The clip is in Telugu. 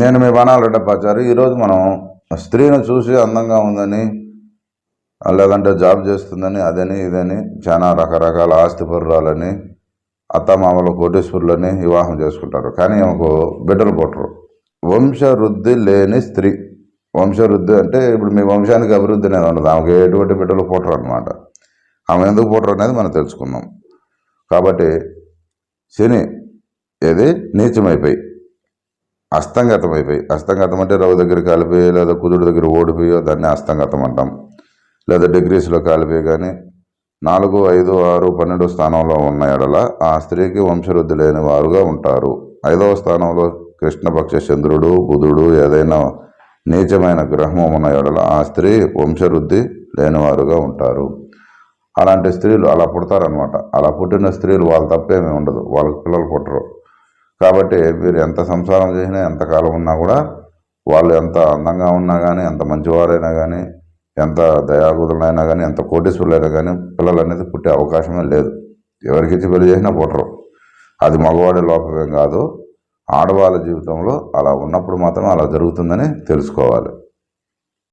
నేను మీ బాణాలు రెడ్డప్పాచారు ఈరోజు మనం స్త్రీని చూసి అందంగా ఉందని లేదంటే జాబ్ చేస్తుందని అదని ఇదని చాలా రకరకాల ఆస్తిపరురాలని అత్తమామలు కోటేశ్వరులని వివాహం చేసుకుంటారు. కానీ ఆమెకు బిడ్డలు పుట్టరు వంశవృద్ధి లేని స్త్రీ. వంశవృద్ధి అంటే ఇప్పుడు మీ వంశానికి అభివృద్ధి అనేది ఉండదు. ఆమెకు ఎటువంటి బిడ్డలు పుట్టరు అనమాట ఆమె ఎందుకు పుట్టరు అనేది మనం తెలుసుకుందాం. కాబట్టి శని ఏది? నీచమైపోయి. అస్తంగతం అయిపోయి అస్తంగతం అంటే రవి దగ్గర కాలిపోయి లేదా కుదుడు దగ్గర ఓడిపోయో దాన్ని అస్తంగతం అంటాం. లేదా డిగ్రీస్లో కాలిపోయి కానీ నాలుగు ఐదు ఆరు పన్నెండు స్థానంలో ఉన్న ఎడల ఆ స్త్రీకి వంశవృద్ధి లేని వారుగా ఉంటారు. ఐదవ స్థానంలో కృష్ణపక్ష చంద్రుడు బుధుడు ఏదైనా నీచమైన గ్రహము ఉన్న ఎడల ఆ స్త్రీ వంశవృద్ధి లేనివారుగా ఉంటారు. అలాంటి స్త్రీలు అలా పుడతారనమాట అలా పుట్టిన స్త్రీలు వాళ్ళ తప్పేమీ ఉండదు. వాళ్ళకి పిల్లలు పుట్టరు. కాబట్టి మీరు ఎంత సంసారం చేసినా ఎంతకాలం ఉన్నా కూడా వాళ్ళు ఎంత అందంగా ఉన్నా కానీ ఎంత మంచివారైనా కానీ ఎంత దయాగుతులైనా కానీ ఎంత కోటీశ్వరులైనా కానీ పిల్లలు అనేది పుట్టే అవకాశమే లేదు. ఎవరికి ఇచ్చి పెళ్ళి చేసినా పుట్టరు. అది మగవాడి లోపమేం కాదు. ఆడవాళ్ళ జీవితంలో అలా ఉన్నప్పుడు మాత్రం అలా జరుగుతుందని తెలుసుకోవాలి.